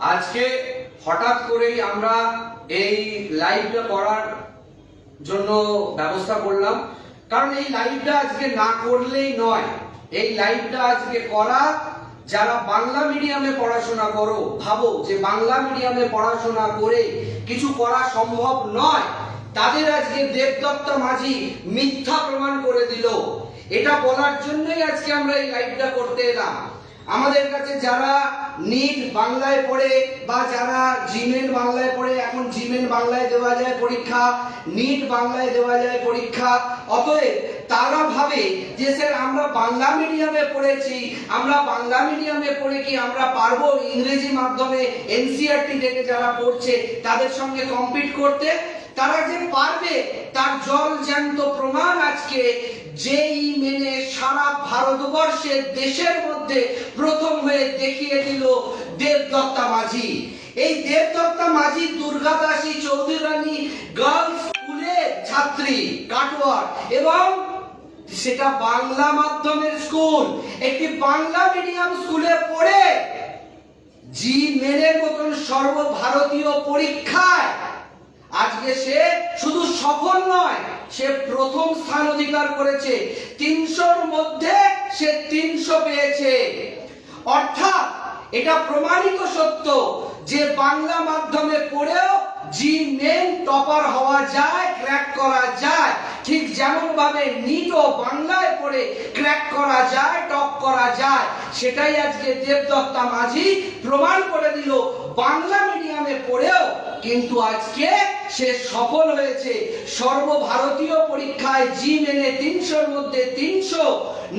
আজকে হঠাৎ করেই আমরা এই লাইভটা করার জন্য ব্যবস্থা করলাম। কারণ এই লাইভটা আজকে না করলেই নয়। এই লাইভটা আজকে করা, যারা বাংলা মিডিয়ামে পড়াশোনা করো, ভাবো যে বাংলা মিডিয়ামে পড়াশোনা করে কিছু করা সম্ভব নয়। তাদের আজকে দেবদত্ত মাঝি মিথ্যা প্রমাণ করে দিল। এটা বলার জন্যই আজকে আমরা এই লাইভটা করতে এলাম। আমাদের কাছে যারা নিট বাংলায় পড়ে বা যারা জিমেন বাংলায় পড়ে, এখন জিমেন বাংলায় দেওয়া যায় পরীক্ষা, নিট বাংলায় দেওয়া যায় পরীক্ষা। অতএব তারা ভাবে যে, স্যার, আমরা বাংলা মিডিয়ামে পড়েছি, আমরা বাংলা মিডিয়ামে পড়ে কি আমরা পারব? ইংরেজি মাধ্যমে এনসিআরটি থেকে যারা পড়ছে, তাদের সঙ্গে কম্পিট করতে। তারা যে পারবে, তার জল জ্যান্ত প্রমাণ আজকে যেই মেনে সারা ভারতবর্ষের দেশের মধ্যে প্রথম হয়ে দেখিয়ে দিল দেবদত্তা মাঝি। এই দেবদত্তা মাঝি দুর্গাদাসী চৌধুরী রানী, গার্লস স্কুলের ছাত্রী, কাটোয়ার এবং সেটা বাংলা মাধ্যমের স্কুল। একটি বাংলা মিডিয়াম স্কুলে পড়ে জি মেনের মতন সর্বভারতীয় পরীক্ষায়। আজকে সে শুধু সফল নয় সে প্রথম স্থান অধিকার করেছে। তিনশোর মধ্যে সে তিনশো পেয়েছে। অর্থাৎ এটা প্রমাণিত সত্য যে বাংলা মাধ্যমে পড়েও জি মেন টপার হওয়া যায়, ক্র্যাক করা যায়। ঠিক যেমন ভাবে নিটও বাংলায় পড়ে ক্র্যাক করা যায়, টপ করা যায়, সেটাই আজকে দেবদত্তা মাঝি প্রমাণ করে দিল। বাংলা মিডিয়ামে পড়েও কিন্তু আজকে সে সফল হয়েছে। সর্বভারতীয় পরীক্ষায় জি মেনে তিনশোর মধ্যে তিনশো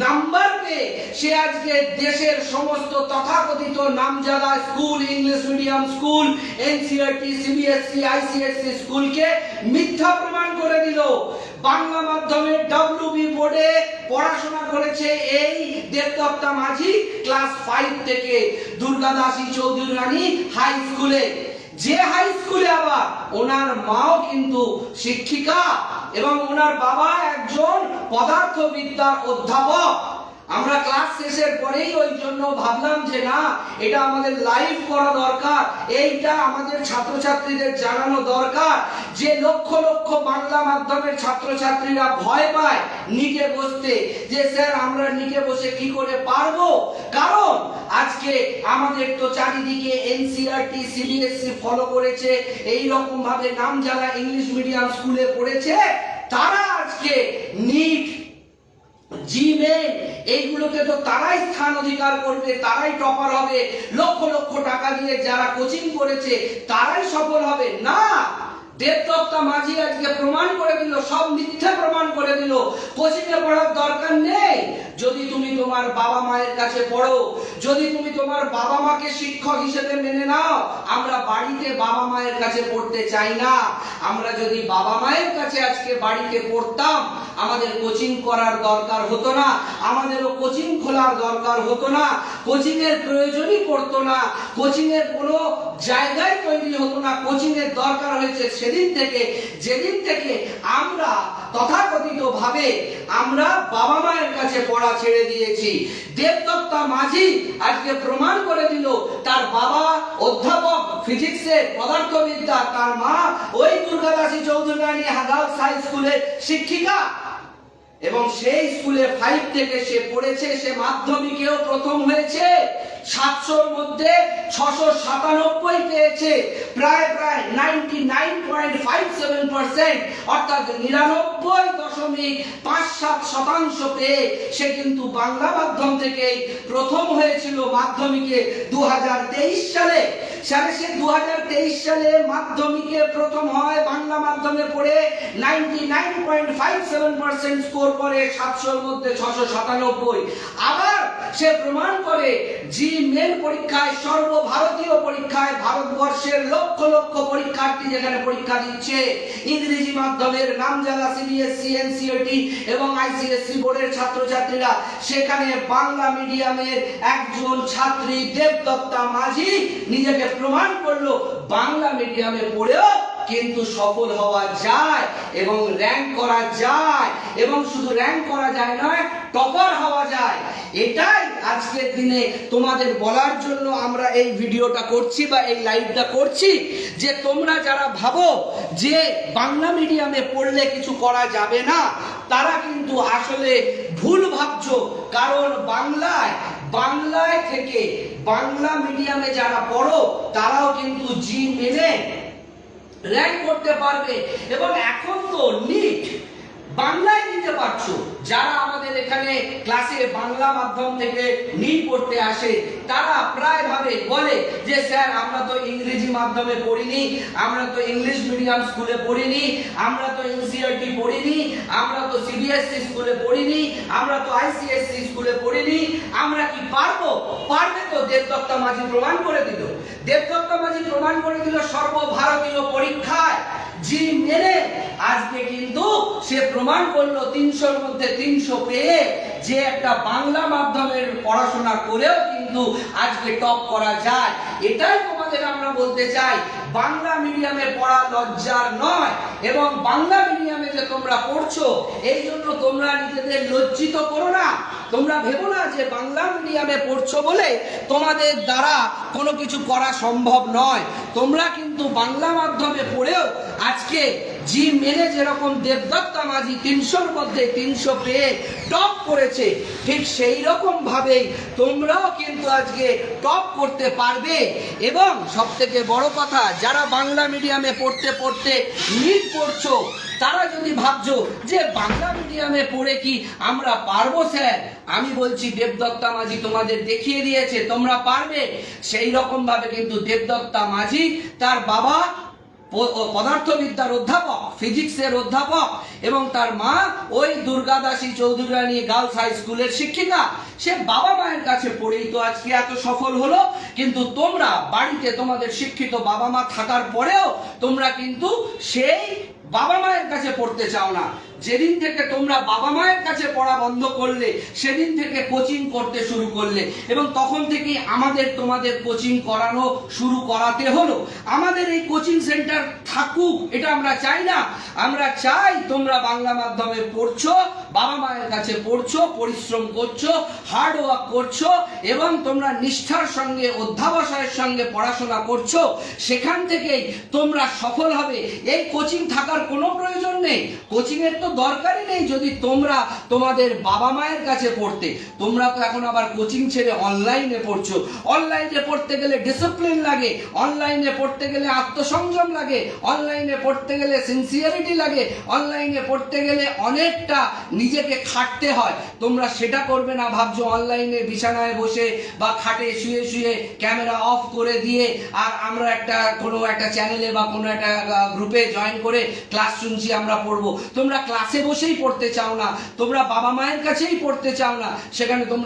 নাম্বার পেয়ে সে আজকে দেশের সমস্ত তথাকথিত নামজাদা school, English medium school NCERT CBSE, ICSE স্কুলকে মিথ্যা প্রমাণ করে দিল। বাংলা মাধ্যমে ডব্লিউবি বোর্ডে পড়াশোনা করেছে এই দেবদত্তা মাঝি, ক্লাস ফাইভ থেকে। দুর্গাদাসী চৌধুরী রানী হাই স্কুলে। যে হাই স্কুলে আবার ওনার মাও কিন্তু শিক্ষিকা এবং ওনার বাবা একজন পদার্থবিদ্যার অধ্যাপক। আমরা ক্লাস শেষের পরেই ওই জন্য ভাবলাম যে না, এটা আমাদের লাইভ করা দরকার, এইটা আমাদের ছাত্রছাত্রীদের জানানো দরকার। যে লক্ষ লক্ষ বাংলা মাধ্যমের ছাত্রছাত্রীরা ভয় পায় নিটে বসতে, যে স্যার আমরা নিটে বসে কি করে পারব? কারণ আজকে আমাদের তো চারিদিকে এনসিআরটি সিবিএসসি ফলো করেছে এই রকম ভাবে নাম যারা ইংলিশ মিডিয়াম স্কুলে পড়েছে, তারা আজকে নিট জিমেন এইগুলোকে তো তারাই স্থান অধিকার করবে, তারাই টপার হবে, লক্ষ লক্ষ টাকা দিয়ে যারা কোচিং করেছে, তারাই সফল হবে। না! দেবদত্তা মাঝি আজকে প্রমাণ করে দিল, সব মিথ্যা প্রমাণ করে দিল। কোচিং এ পড়ার দরকার নেই। যদি তুমি তোমার বাবা মায়ের কাছে পড়ো, যদি তুমি তোমার বাবা মাকে শিক্ষক হিসেবে মেনে নাও, আমরা বাড়িতে বাবা মায়ের কাছে পড়তে চাই না। আমরা যদি বাবা মায়ের কাছে আজকে বাড়িতে পড়তাম, আমাদের কোচিং করার দরকার হতো না, আমাদেরও কোচিং খোলার দরকার হতো না কোচিং এর প্রয়োজনই পড়তো না কোচিং এর কোনো জায়গায় তৈরি হতো না কোচিং এর দরকার হয়েছে সেদিন থেকে, যেদিন থেকে আমরা তথাকথিত ভাবে আমরা বাবা মায়ের কাছে পড়া ছেড়ে দিয়েছি। দেবদত্তা মাঝি আজকে প্রমাণ করে দিল, তার বাবা অধ্যাপক ফিজিক্সের পদার্থবিদ্যা, তার মা ওই দুর্গাদাসী চৌধুরী রানী গার্লস হাই স্কুলের শিক্ষিকা। এবং সেই স্কুলে ফাইভ থেকে সে পড়েছে, সে মাধ্যমিকেও প্রথম হয়েছে, সাতশোর মধ্যে ছশো সাতানব্বই পেয়েছে, প্রায় প্রায় ninety nine point five seven percent অর্থাৎ নিরানব্বই দশমিক পাঁচ সাত শতাংশ পেয়ে সে কিন্তু বাংলা মাধ্যম থেকেই প্রথম হয়েছিল মাধ্যমিকে দু হাজার তেইশ সালে। সালে সে দু সালে মাধ্যমিকে প্রথম হয়, বাংলা মাধ্যমে পড়ে ninety nine point five seven percent score করে সাতশোর মধ্যে ছশো সাতানব্বই। আবার সে প্রমাণ করে জি মেন পরীক্ষায়, সর্বভারতীয় পরীক্ষায় ভারতবর্ষের লক্ষ লক্ষ পরীক্ষার্থী যেখানে পরীক্ষা দিচ্ছে, ইংরেজি মাধ্যমের নামজাদা সিবিএসসি এনসিওটি এবং আইসিএসসি বোর্ডের ছাত্রছাত্রীরা, সেখানে বাংলা মিডিয়ামের একজন ছাত্রী দেবদত্তা মাঝি নিজেকে প্রমাণ করল, বাংলা মিডিয়ামে পড়েও কিন্তু সফল হওয়া যায় এবং র্যাঙ্ক করা যায় এবং শুধু র্যাঙ্ক করা যায় নয় টপার হওয়া যায়। এটাই আজকের দিনে তোমাদের বলার জন্য আমরা এই ভিডিওটা করছি বা এই লাইভটা করছি, যে তোমরা যারা ভাবো যে বাংলা মিডিয়ামে পড়লে কিছু করা যাবে না, তারা কিন্তু আসলে ভুল ভাবছ, কারণ বাংলায় বাংলায় থেকে বাংলা মিডিয়ামে যারা পড়ো, তারাও কিন্তু জি মেনে র্যাঙ্ক করতে পারবে। এবং এখন তো নিট বাংলায় দিতে পারছ। যারা আমাদের এখানে ক্লাসে বাংলা মাধ্যম থেকে নিট পড়তে আসে, তারা প্রায় ভাবে বলে যে, স্যার, আমরা তো ইংরেজি মাধ্যমে পড়িনি, আমরা তো ইংলিশ মিডিয়াম স্কুলে পড়িনি, আমরা তো এনসিআরটি পড়িনি, আমরা তো সিবিএসসি স্কুলে পড়িনি আমরা তো আইসিএসসি স্কুলে পড়িনি, আমরা কি পারব? পারবে তো দেবদত্তা মাঝি প্রমাণ করে দিল। দেবদত্তা মাঝি প্রমাণ করে দিল সর্বভারতীয় পরীক্ষায়। জি মেনে আজকে কিন্তু সে প্রমাণ করল তিনশোর মধ্যে তিনশো পেয়ে যে একটা বাংলা মাধ্যমের পড়াশোনা করেও কিন্তু আজকে টপ করা যায়। এটাই তোমাদের আমরা বলতে চাই। বাংলা মিডিয়ামে পড়া লজ্জার নয়, এবং বাংলা মিডিয়ামে যে তোমরা পড়ছো, এই জন্য তোমরা নিজেদের লজ্জিত করো না। তোমরা ভেবো না যে বাংলা মিডিয়ামে পড়ছো বলে তোমাদের দ্বারা কোনো কিছু করা সম্ভব নয়। তোমরা কিন্তু বাংলা মাধ্যমে পড়েও আজকে জি মেনে যেরকম দেবদত্তা মাঝি তিনশোর মধ্যে তিনশো পেয়ে টপ করেছে, ঠিক সেই রকম ভাবেই তোমরাও কিন্তু আজকে টপ করতে পারবে। এবং সব থেকে বড় কথা যারা বাংলা মিডিয়ামে পড়তে পড়তে নিট পড়ছো, তারা যদি ভাবছ যে বাংলা মিডিয়ামে পড়ে কি আমরা পারব স্যার? আমি বলছি দেবদত্তা মাঝি তোমাদের দেখিয়ে দিয়েছে, তোমরা পারবে। সেই রকম ভাবে কিন্তু দেবদত্তা মাঝি তার বাবা পদার্থবিদ্যার অধ্যাপক, ফিজিক্সের অধ্যাপক, এবং তার মা ওই দুর্গাদাসী চৌধুরানী রানী গার্লস হাই স্কুলের শিক্ষিকা। সে বাবা মায়ের কাছে পড়েই তো আজকে এত সফল হলো, কিন্তু তোমরা বাড়িতে তোমাদের শিক্ষিত বাবা মা থাকার পরেও তোমরা কিন্তু সেই বাবা মায়ের কাছে পড়তে চাও না। যেদিন থেকে তোমরা বাবা মায়ের কাছে পড়া বন্ধ করলে, সেদিন থেকে কোচিং করতে শুরু করলে এবং তখন থেকে আমাদের তোমাদের কোচিং করানো শুরু করাতে হলো। আমাদের এই কোচিং সেন্টার থাকুক, এটা আমরা চাই না। আমরা চাই তোমরা বাংলা মাধ্যমে পড়ছো বাবা মায়ের কাছে পড়ছো, পরিশ্রম করছ হার্ড ওয়ার্ক করছ, এবং তোমরা নিষ্ঠার সঙ্গে, অধ্যাবসায়ের সঙ্গে পড়াশোনা করছ, সেখান থেকেই তোমরা সফল হবে। এই কোচিং থাকার কোনো প্রয়োজন নেই। কোচিংয়ের তো দরকারই নেই যদি তোমরা তোমাদের বাবা মায়ের কাছে পড়তে। তোমরা তো এখন আবার কোচিং ছেড়ে অনলাইনে পড়ছো। অনলাইনে পড়তে গেলে ডিসিপ্লিন লাগে। অনলাইনে পড়তে গেলে আত্মসংযম লাগে। অনলাইনে পড়তে গেলে সিনসিয়ারিটি লাগে। অনলাইনে পড়তে গেলে অনেকটা নিজেকে খাটতে হয়। তোমরা সেটা করবে না, ভাবছ অনলাইনে বিছানায় বসে বা খাটে শুয়ে শুয়ে ক্যামেরা অফ করে দিয়ে আর আমরা একটা কোনো একটা চ্যানেলে বা কোনো একটা গ্রুপে জয়েন করে ক্লাস শুনছি, আমরা পড়ব। তোমরা ক্লাসে বসেই পড়তে চাও না, তোমরা বাবা মায়ের কাছেই পড়তে চাও না, সেখানে তোমরা